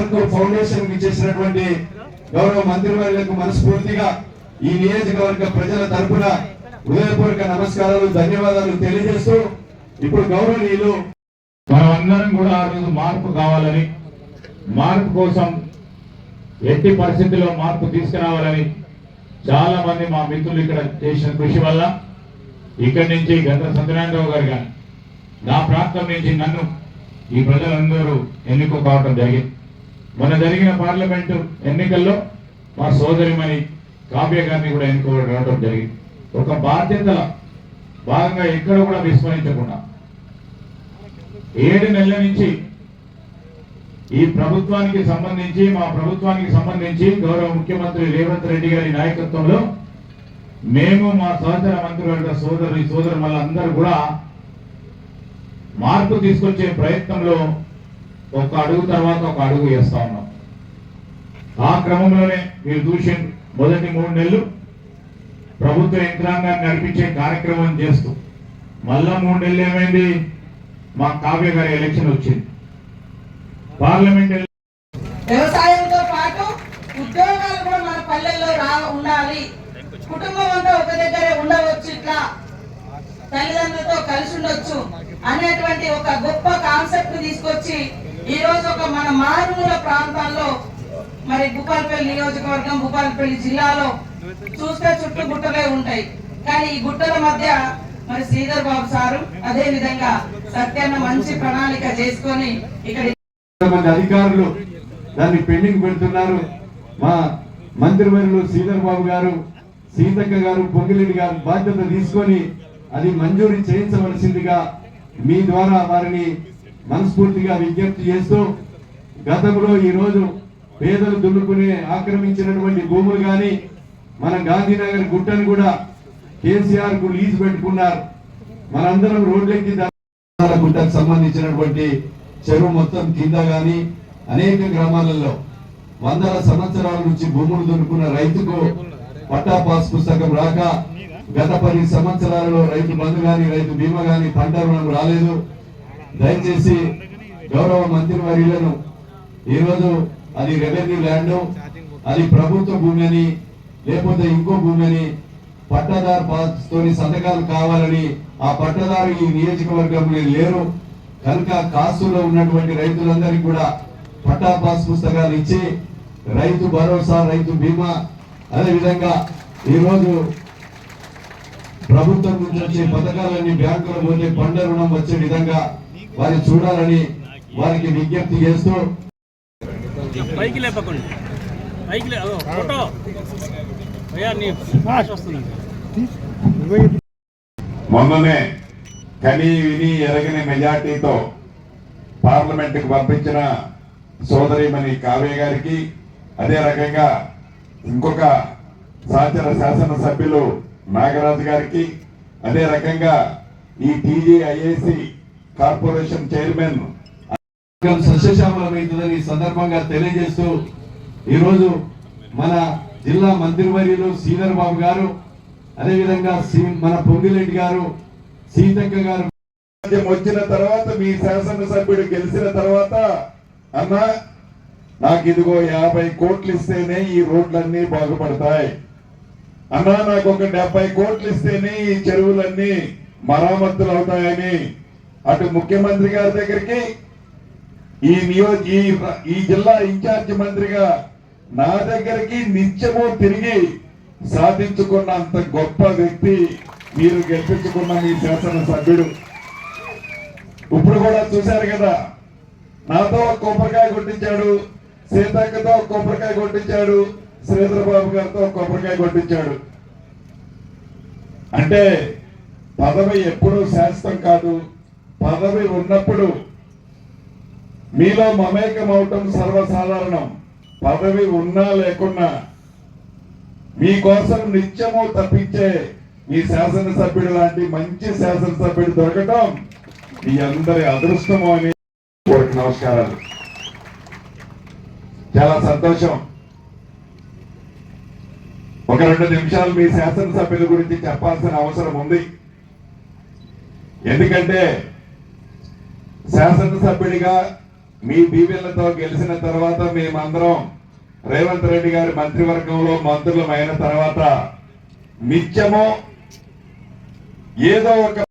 Mark foundation ఇచ్చేసినటువంటి గౌరవ మంత్రివర్యులకు మనస్ఫూర్తిగా ఈ నియోజకవర్గ ప్రజల తరపున హృదయపూర్వక నమస్కారాలు ధన్యవాదాలు తెలియజేస్తూ ఇప్పుడు గౌరవనీయులు మనం కూడా ఆ రోజు మార్పు కావాలని మార్పు కోసం ఎట్టి పరిస్థితుల్లో మార్పు తీసుకురావాలని చాలా మంది మా మిత్రులు ఇక్కడ చేసిన కృషి వల్ల ఇక్కడి నుంచి గత సత్యనారాయణరావు గారు కానీ నా ప్రాంతం నుంచి నన్ను ఈ ప్రజలందరూ ఎన్నిక కావడం జరిగింది. మొన్న జరిగిన పార్లమెంటు ఎన్నికల్లో మా సోదరిమణి కావ్య గారిని కూడా ఎన్నుకోవడం జరిగింది. ఒక బాధ్యతల భాగంగా ఎక్కడ కూడా విస్మరించకుండా ఏడు నెలల నుంచి ఈ ప్రభుత్వానికి సంబంధించి మా ప్రభుత్వానికి సంబంధించి గౌరవ ముఖ్యమంత్రి రేవంత్ రెడ్డి గారి నాయకత్వంలో మేము మా సహచర మంత్రివర్గ సోదరు సోదరు వాళ్ళందరూ కూడా మార్పు తీసుకొచ్చే ప్రయత్నంలో ఒక అడుగు తర్వాత ఒక అడుగు వేస్తా ఉన్నాం. ఆ క్రమంలోనే మీరు చూసి మొదటి మూడు నెలలు ప్రభుత్వ యంత్రాంగాన్ని నడిపించే కార్యక్రమం చేస్తూ మళ్ళా మూడు నెలలు ఏమైంది? మా కావ్య గారి ఎలక్షన్ వచ్చింది. పార్లమెంట్ వ్యవసాయంతో పాటు ఉద్యోగాలు కూడా మన పల్లెల్లో రా ఉండాలి. కుటుంబం అంతా ఒక దగ్గరే ఉండవచ్చు ఇట్లా. తల్లిదండ్రులతో కలిసి ఉండొచ్చు అనేటువంటి ఒక గొప్ప కాన్సెప్ట్ తీసుకొచ్చి ఈ రోజు ఒక మన మారుమూల ప్రాంతాల్లో మరి భూపాలపల్లి నియోజకవర్గం భూపాలపల్లి జిల్లాలో చూస్తే చుట్టూ గుట్టలే ఉంటాయి. కానీ ఈ గుట్టల మధ్య మరి శ్రీధర్ బాబు సారు అదే విధంగా సత్యాన్న మంచి ప్రణాళిక చేసుకొని ఇక్కడ మంది అధికారులు దాన్ని పెండింగ్ పెడుతున్నారు. మా మంత్రివర్యులు శ్రీధర్ బాబు గారు సీతక్క గారు పొంగిరెడ్డి గారు బాధ్యత తీసుకొని అది మంజూరు చేయించవలసిందిగా మీ ద్వారా వారిని మనస్ఫూర్తిగా విజ్ఞప్తి చేస్తూ గతంలో ఈ రోజు పేదలు దున్నుకునే ఆక్రమించినటువంటి భూములు కానీ మన గాంధీనగర్ గుట్టను కూడా కేసీఆర్కు లీజ్ పెట్టుకున్నారు. మనందరం రోడ్లెక్కి గుట్టకు సంబంధించినటువంటి చెరువు మొత్తం కింద గాని అనేక గ్రామాలలో వందల సంవత్సరాల నుంచి భూములు దొరుకున్న రైతుకు పట్టా పాస్ పుస్తకం రాక గత పది సంవత్సరాలలో రైతు బంధు గాని రైతు బీమా గాని పంట రుణం రాలేదు. దయచేసి గౌరవ మంత్రి వర్యులను ఈరోజు అది రెవెన్యూ ల్యాండ్ అది ప్రభుత్వ భూమి అని లేకపోతే ఇంకో భూమి అని పట్టదారు పాస్ తోని సంతకాలు కావాలని ఆ పట్టదారు ఈ నియోజకవర్గంలో లేరు. కనుక కాసులో ఉన్నటువంటి రైతులందరికీ కూడా పట్టా పాస్ పుస్తకాలు ఇచ్చి రైతు భరోసా రైతు బీమా అదే విధంగా ఈరోజు ప్రభుత్వం నుంచి వచ్చే పథకాలన్నీ బ్యాంకుల పోతే పంట రుణం వచ్చే విధంగా వారిని చూడాలని వారికి విజ్ఞప్తి చేస్తూ పైకి లేపకండి. పైకి ఫోటో. మొన్ననే కని విని ఎరగని మెజార్టీతో పార్లమెంటుకు పంపించిన సోదరిమణి కావ్య గారికి అదే రకంగా ఇంకొక సహచర శాసనసభ్యులు నాగరాజు గారికి అదే రకంగా ఈ టీజీఐఏసి కార్పొరేషన్ చైర్మన్ వర్గం ఈ సందర్భంగా తెలియజేస్తూ ఈరోజు మన జిల్లా మంత్రివర్యులు శ్రీధర్ బాబు గారు అదేవిధంగా మన పొంగిరెడ్డి గారు సీతక్క గారు వచ్చిన తర్వాత మీ శాసనసభ్యుడు గెలిచిన తర్వాత అన్నా నాకు ఇదిగో యాభై కోట్లు ఇస్తేనే ఈ రోడ్లన్నీ బాగుపడతాయి. అన్నా నాకు ఒక డెబ్బై కోట్లు ఇస్తేనే ఈ చెరువులన్నీ మరామత్తులు అవుతాయని అటు ముఖ్యమంత్రి గారి దగ్గరికి ఈ నియో ఈ ఈ జిల్లా ఇన్ఛార్జి మంత్రిగా నా దగ్గరికి నిత్యము తిరిగి సాధించుకున్న అంత గొప్ప వ్యక్తి మీరు గెలిపించుకున్న మీ శాసనసభ్యుడు. ఇప్పుడు కూడా చూశారు కదా నాతో కొబ్బరికాయ కొట్టించాడు సీతక్కతో కొబ్బరికాయ కొట్టించాడు శ్రీధర్ బాబు గారితో కొబ్బరికాయ కొట్టించాడు. అంటే పదవి ఎప్పుడూ శాశ్వతం కాదు. పదవి ఉన్నప్పుడు మీలో మమేకం అవటం సర్వసాధారణం. పదవి ఉన్నా లేకున్నా మీకోసం నిత్యము తప్పించే మీ శాసనసభ్యుడు లాంటి మంచి శాసనసభ్యుడు దొరకటం మీ అందరి అదృష్టము అని నమస్కారాలు. చాలా సంతోషం. ఒక రెండు నిమిషాలు మీ శాసనసభ్యుల గురించి చెప్పాల్సిన అవసరం ఉంది. ఎందుకంటే శాసనసభ్యుడిగా మీ బీవీలతో గెలిచిన తర్వాత మేమందరం రేవంత్ రెడ్డి గారి మంత్రివర్గంలో మంత్రులమైన తర్వాత నిత్యము ఏదో ఒక